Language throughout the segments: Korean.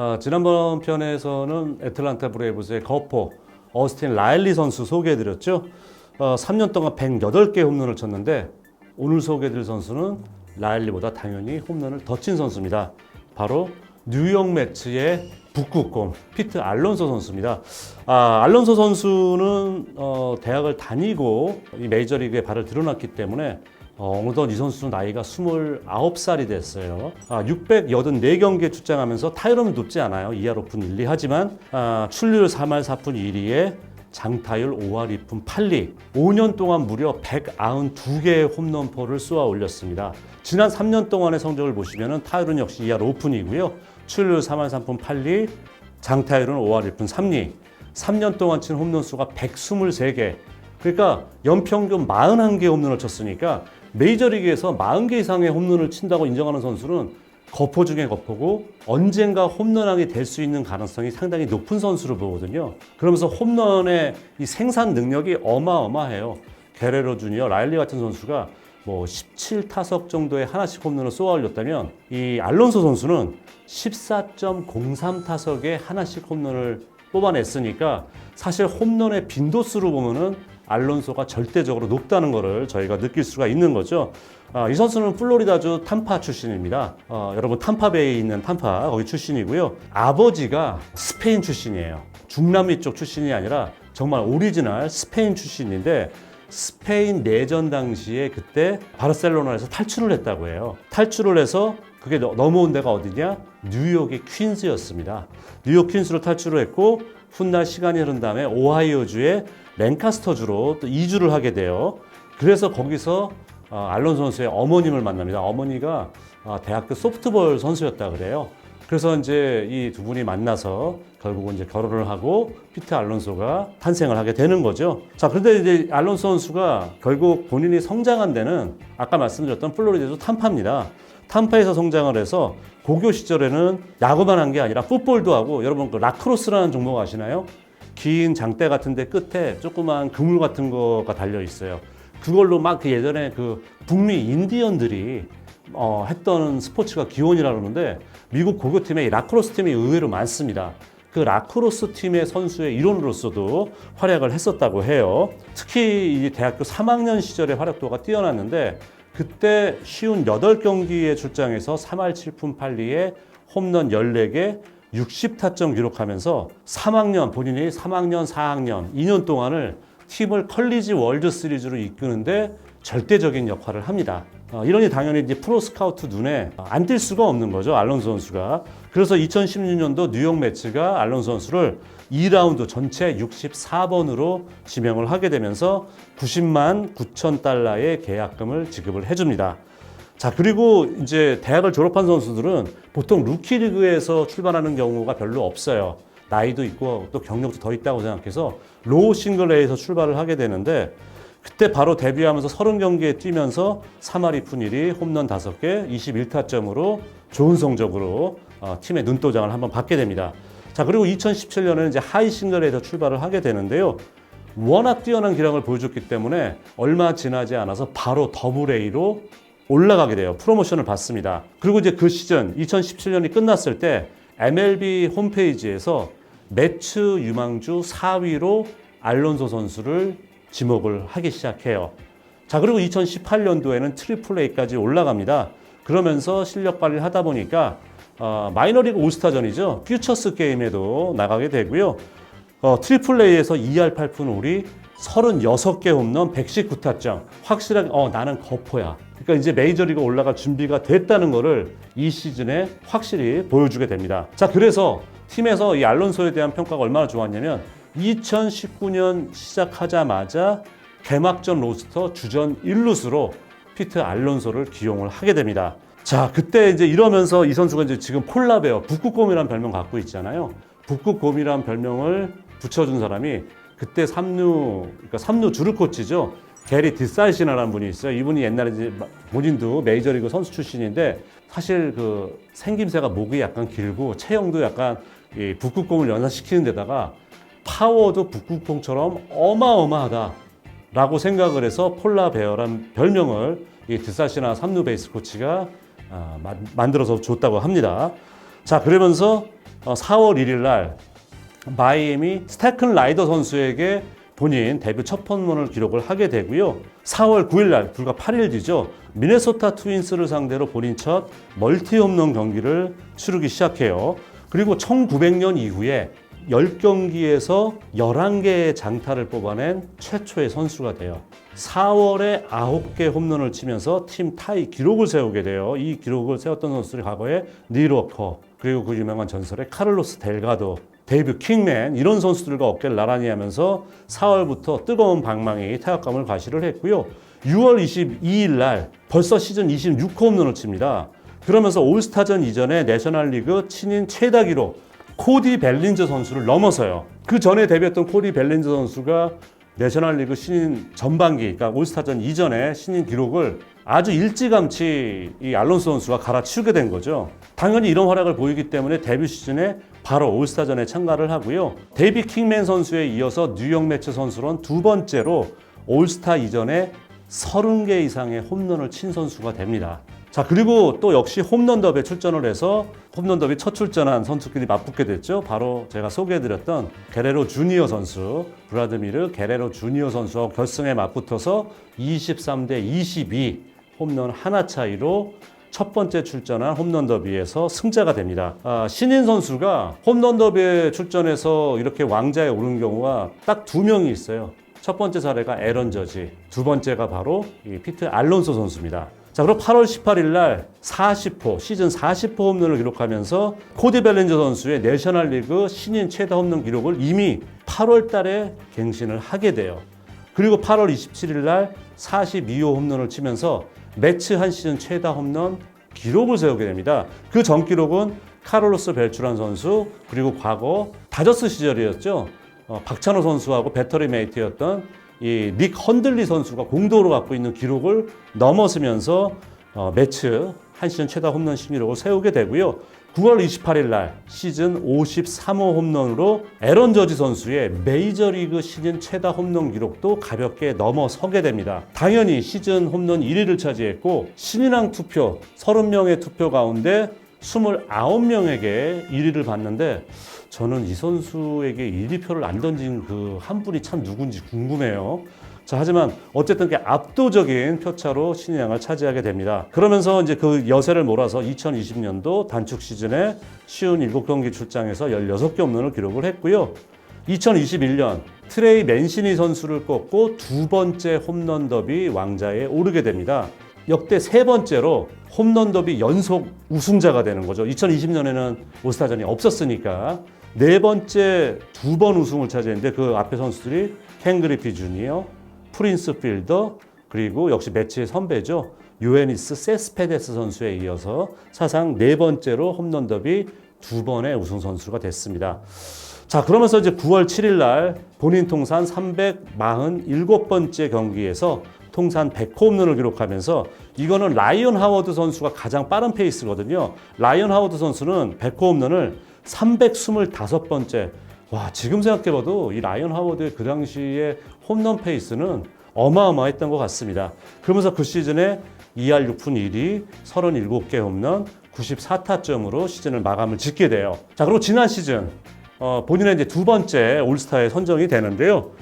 아, 지난번 편에서는 애틀란타 브레이브스의 거포 어스틴 라일리 선수 소개해드렸죠. 어, 3년 동안 108개 홈런을 쳤는데 오늘 소개해드릴 선수는 라일리보다 당연히 홈런을 더 친 선수입니다. 바로 뉴욕 매츠의 북극곰 피트 알론소 선수입니다. 아, 알론소 선수는 어, 대학을 다니고 이 메이저리그에 발을 들여놨기 때문에 어, 어느덧 이 선수는 나이가 29살이 됐어요. 아, 684경기에 출장하면서 타율은 높지 않아요. 2할 5푼 1리 하지만 아, 출루율 3할 4푼 1리에 장타율 5할 2푼 8리 5년 동안 무려 192개의 홈런포를 쏘아 올렸습니다. 지난 3년 동안의 성적을 보시면 타율은 역시 2할 5푼이고요. 출루율 3할 3푼 8리 장타율은 5할 1푼 3리 3년 동안 친 홈런 수가 123개 그러니까 연평균 41개 홈런을 쳤으니까 메이저리그에서 40개 이상의 홈런을 친다고 인정하는 선수는 거포 중에 거포고 언젠가 홈런왕이 될 수 있는 가능성이 상당히 높은 선수로 보거든요. 그러면서 홈런의 이 생산 능력이 어마어마해요. 게레로 주니어, 라일리 같은 선수가 뭐 17타석 정도의 하나씩 홈런을 쏘아 올렸다면 이 알론소 선수는 14.03타석에 하나씩 홈런을 뽑아냈으니까 사실 홈런의 빈도수로 보면은 알론소가 절대적으로 높다는 것을 저희가 느낄 수가 있는 거죠. 아, 이 선수는 플로리다주 탐파 출신입니다. 어, 여러분 탐파베이에 있는 탐파 거기 출신이고요. 아버지가 스페인 출신이에요. 중남미 쪽 출신이 아니라 정말 오리지널 스페인 출신인데 스페인 내전 당시에 그때 바르셀로나에서 탈출을 했다고 해요. 탈출을 해서 그게 너- 넘어온 데가 어디냐? 뉴욕의 퀸즈였습니다. 뉴욕 퀸즈로 탈출을 했고 훗날 시간이 흐른 다음에 오하이오주의 랭카스터주로 또 이주를 하게 돼요. 그래서 거기서 어, 알론 선수의 어머님을 만납니다. 어머니가 어, 대학교 소프트볼 선수였다 그래요. 그래서 이제 이 두 분이 만나서 결국은 이제 결혼을 하고 피트 알론소가 탄생을 하게 되는 거죠. 자, 그런데 이제 알론소 선수가 결국 본인이 성장한 데는 아까 말씀드렸던 플로리다주 탐파입니다. 탐파에서 성장을 해서 고교 시절에는 야구만 한 게 아니라 풋볼도 하고 여러분 그 라크로스라는 종목 아시나요? 긴 장대 같은데 끝에 조그만 그물 같은 거가 달려 있어요. 그걸로 막 그 예전에 그 북미 인디언들이 어, 했던 스포츠가 기원이라 그러는데 미국 고교팀에 이 라크로스 팀이 의외로 많습니다. 그 라크로스 팀의 선수의 일원으로서도 활약을 했었다고 해요. 특히 이 대학교 3학년 시절의 활약도가 뛰어났는데 그때 쉬운 8경기에 출장해서 3할 7푼 8리에 홈런 14개 60타점 기록하면서 3학년 본인이 3학년 4학년 2년 동안을 팀을 컬리지 월드 시리즈로 이끄는데 절대적인 역할을 합니다. 어, 이러니 당연히 이제 프로 스카우트 눈에 안 띌 수가 없는 거죠 알론소 선수가. 그래서 2016년도 뉴욕 매츠가 알론소 선수를 2라운드 전체 64번으로 지명을 하게 되면서 90만 9천 달러의 계약금을 지급을 해줍니다. 자 그리고 이제 대학을 졸업한 선수들은 보통 루키 리그에서 출발하는 경우가 별로 없어요. 나이도 있고 또 경력도 더 있다고 생각해서 로우 싱글 A에서 출발을 하게 되는데 그때 바로 데뷔하면서 30경기에 뛰면서 3할 2푼 1리 홈런 5개 21타점으로 좋은 성적으로 어, 팀의 눈도장을 한번 받게 됩니다. 자 그리고 2017년에는 이제 하이 싱글 A에서 출발을 하게 되는데요. 워낙 뛰어난 기량을 보여줬기 때문에 얼마 지나지 않아서 바로 더블 A로 올라가게 돼요. 프로모션을 받습니다. 그리고 이제 그 시즌 2017년이 끝났을 때 MLB 홈페이지에서 매츠 유망주 4위로 알론소 선수를 지목을 하기 시작해요. 자, 그리고 2018년도에는 트리플 A까지 올라갑니다. 그러면서 실력 발휘를 하다 보니까 어, 마이너리그 올스타전이죠. 퓨처스 게임에도 나가게 되고요. 어, 트리플 A에서 2할 8푼 5리 36개 홈런 119타점. 확실하게 어 나는 거포야. 그러니까 이제 메이저리그 올라갈 준비가 됐다는 거를 이 시즌에 확실히 보여주게 됩니다. 자, 그래서 팀에서 이 알론소에 대한 평가가 얼마나 좋았냐면 2019년 시작하자마자 개막전 로스터 주전 1루수로 피트 알론소를 기용을 하게 됩니다. 자, 그때 이제 이러면서 이 선수가 이제 지금 폴라베어, 북극곰이라는 별명 갖고 있잖아요. 북극곰이라는 별명을 붙여준 사람이 그때 삼루, 그러니까 삼루 주루 코치죠. 게리 디사이시나라는 분이 있어요. 이분이 옛날에 이제 마- 본인도 메이저리그 선수 출신인데 사실 그 생김새가 목이 약간 길고 체형도 약간 이 북극곰을 연상시키는 데다가 파워도 북극곰처럼 어마어마하다라고 생각을 해서 폴라베어란 별명을 이 디사시나 삼루 베이스 코치가 아, 만- 만들어서 줬다고 합니다. 자 그러면서 어, 4월 1일 날 마이애미 스테큰 라이더 선수에게 본인 데뷔 첫 홈런을 기록을 하게 되고요. 4월 9일 날 불과 8일 뒤죠. 미네소타 트윈스를 상대로 본인 첫 멀티 홈런 경기를 치르기 시작해요. 그리고 1900년 이후에 10경기에서 11개의 장타를 뽑아낸 최초의 선수가 돼요. 4월에 9개 홈런을 치면서 팀 타이 기록을 세우게 돼요. 이 기록을 세웠던 선수들이 과거에 닐 워커, 그리고 그 유명한 전설의 카를로스 델가도, 데이브 킹맨 이런 선수들과 어깨를 나란히 하면서 4월부터 뜨거운 방망이 타격감을 과시를 했고요. 6월 22일 날 벌써 시즌 26호 홈런을 칩니다. 그러면서 올스타전 이전에 내셔널리그 친인 최다 기록 코디 벨린저 선수를 넘어서요. 그 전에 데뷔했던 코디 벨린저 선수가 내셔널리그 신인 전반기, 그러니까 올스타전 이전에 신인 기록을 아주 일찌감치 이 알론소 선수가 갈아치우게 된 거죠. 당연히 이런 활약을 보이기 때문에 데뷔 시즌에 바로 올스타전에 참가를 하고요. 데이비 킹맨 선수에 이어서 뉴욕 매츠 선수로는 두 번째로 올스타 이전에 30개 이상의 홈런을 친 선수가 됩니다. 자, 그리고 또 역시 홈런 더비에 출전을 해서 홈런 더비 첫 출전한 선수끼리 맞붙게 됐죠. 바로 제가 소개해드렸던 게레로 주니어 선수, 브라드미르 게레로 주니어 선수와 결승에 맞붙어서 23대 22 홈런 하나 차이로 첫 번째 출전한 홈런 더비에서 승자가 됩니다. 아, 신인 선수가 홈런 더비에 출전해서 이렇게 왕자에 오른 경우가 딱 두 명이 있어요. 첫 번째 사례가 에런 저지, 두 번째가 바로 이 피트 알론소 선수입니다. 자, 그리고 8월 18일 날 40호, 시즌 40호 홈런을 기록하면서 코디 벨렌저 선수의 내셔널 리그 신인 최다 홈런 기록을 이미 8월 달에 갱신을 하게 돼요. 그리고 8월 27일 날 42호 홈런을 치면서 매치 한 시즌 최다 홈런 기록을 세우게 됩니다. 그 전 기록은 카를로스 벨추란 선수 그리고 과거 다저스 시절이었죠. 어, 박찬호 선수하고 배터리 메이트였던 이 닉 헌들리 선수가 공동으로 갖고 있는 기록을 넘어서면서 어, 매치 한 시즌 최다 홈런 신기록을 세우게 되고요. 9월 28일 날 시즌 53호 홈런으로 에런 저지 선수의 메이저리그 시즌 최다 홈런 기록도 가볍게 넘어서게 됩니다. 당연히 시즌 홈런 1위를 차지했고 신인왕 투표 30명의 투표 가운데 29명에게 1위를 받는데 저는 이 선수에게 1위표를 안 던진 그 한 분이 참 누군지 궁금해요. 자, 하지만 어쨌든 그 압도적인 표차로 신인왕을 차지하게 됩니다. 그러면서 이제 그 여세를 몰아서 2020년도 단축 시즌에 쉬운 7경기 출장에서 16개 홈런을 기록을 했고요. 2021년 트레이 맨시니 선수를 꺾고 두 번째 홈런 더비 왕자에 오르게 됩니다. 역대 세 번째로 홈런 더비 연속 우승자가 되는 거죠. 2020년에는 올스타전이 없었으니까 네 번째 두 번 우승을 차지했는데 그 앞에 선수들이 켄 그리피 주니어, 프린스 필더 그리고 역시 매치의 선배죠. 요에니스 세스페데스 선수에 이어서 사상 네 번째로 홈런 더비 두 번의 우승 선수가 됐습니다. 자, 그러면서 이제 9월 7일 날 본인 통산 347번째 경기에서 통산 100호 홈런을 기록하면서 이거는 라이언 하워드 선수가 가장 빠른 페이스거든요. 라이언 하워드 선수는 100호 홈런을 325번째. 와, 지금 생각해봐도 이 라이언 하워드의 그 당시에 홈런 페이스는 어마어마했던 것 같습니다. 그러면서 그 시즌에 2할 6푼 1위, 37개 홈런, 94타점으로 시즌을 마감을 짓게 돼요. 자, 그리고 지난 시즌 어, 본인의 이제 두 번째 올스타에 선정이 되는데요.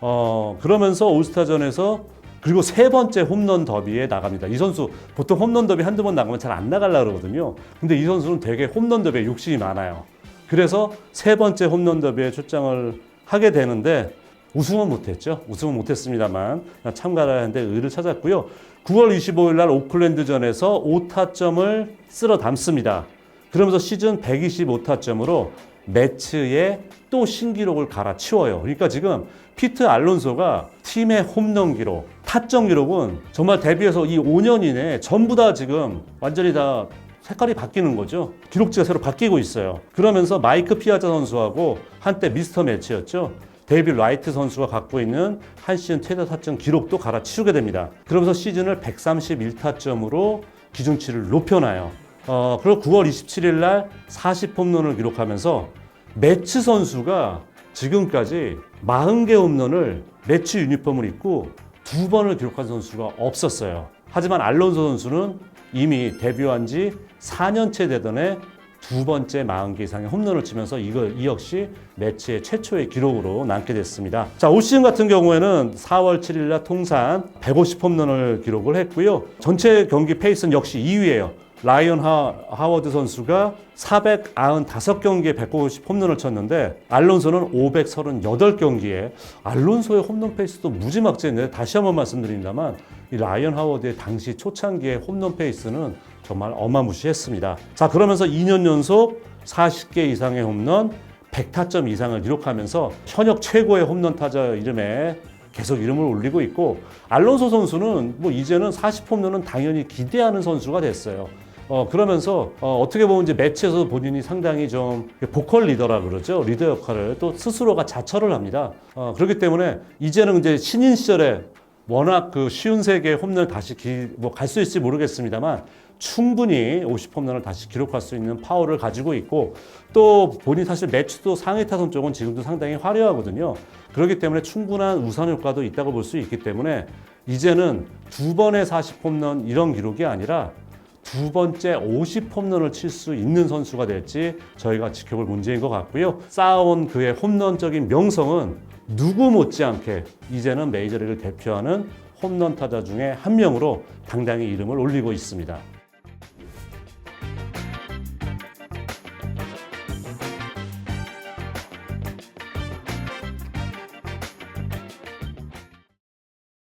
어, 그러면서 올스타전에서 그리고 세 번째 홈런 더비에 나갑니다. 이 선수 보통 홈런 더비 한두 번 나가면 잘 안 나가려 그러거든요. 근데 이 선수는 되게 홈런 더비에 욕심이 많아요. 그래서 세 번째 홈런 더비에 출장을 하게 되는데 우승은 못했죠. 우승은 못했습니다만 참가를 하는데 의를 찾았고요. 9월 25일 날 오클랜드전에서 5타점을 쓸어 담습니다. 그러면서 시즌 125타점으로 매치에 또 신기록을 갈아치워요. 그러니까 지금 피트 알론소가 팀의 홈런 기록, 타점 기록은 정말 데뷔해서 이 5년 이내에 전부 다 지금 완전히 다 색깔이 바뀌는 거죠. 기록지가 새로 바뀌고 있어요. 그러면서 마이크 피아자 선수하고 한때 미스터 매치였죠. 데이비 라이트 선수가 갖고 있는 한 시즌 최다 타점 기록도 갈아치우게 됩니다. 그러면서 시즌을 131타점으로 기준치를 높여놔요. 어, 그리고 9월 27일 날 40홈런을 기록하면서 매치 선수가 지금까지 40개 홈런을 매치 유니폼을 입고 두 번을 기록한 선수가 없었어요. 하지만 알론소 선수는 이미 데뷔한 지 4년째 되던 해 두 번째 40개 이상의 홈런을 치면서 이거 이 역시 매치의 최초의 기록으로 남게 됐습니다. 자, 올 시즌 같은 경우에는 4월 7일 날 통산 150 홈런을 기록을 했고요. 전체 경기 페이스는 역시 2위예요. 라이언 하, 하워드 선수가 495경기에 150 홈런을 쳤는데 알론소는 538경기에 알론소의 홈런 페이스도 무지막지했는데 다시 한번 말씀드립니다만 이 라이언 하워드의 당시 초창기의 홈런 페이스는 정말 어마무시했습니다. 자 그러면서 2년 연속 40개 이상의 홈런 100타점 이상을 기록하면서 현역 최고의 홈런 타자 이름에 계속 이름을 올리고 있고 알론소 선수는 뭐 이제는 40홈런은 당연히 기대하는 선수가 됐어요. 어 그러면서 어, 어떻게 보면 이제 매치에서 본인이 상당히 좀 보컬 리더라 그러죠 리더 역할을 또 스스로가 자처를 합니다. 어 그렇기 때문에 이제는 이제 신인 시절에 워낙 그 쉬운 세계 홈런을 다시 뭐 갈 수 있을지 모르겠습니다만 충분히 50 홈런을 다시 기록할 수 있는 파워를 가지고 있고 또 본인 사실 매치도 상위 타선 쪽은 지금도 상당히 화려하거든요. 그렇기 때문에 충분한 우선 효과도 있다고 볼 수 있기 때문에 이제는 두 번의 40 홈런 이런 기록이 아니라 두 번째 50 홈런을 칠 수 있는 선수가 될지 저희가 지켜볼 문제인 것 같고요. 쌓아온 그의 홈런적인 명성은 누구 못지않게 이제는 메이저리그를 대표하는 홈런 타자 중에 한 명으로 당당히 이름을 올리고 있습니다.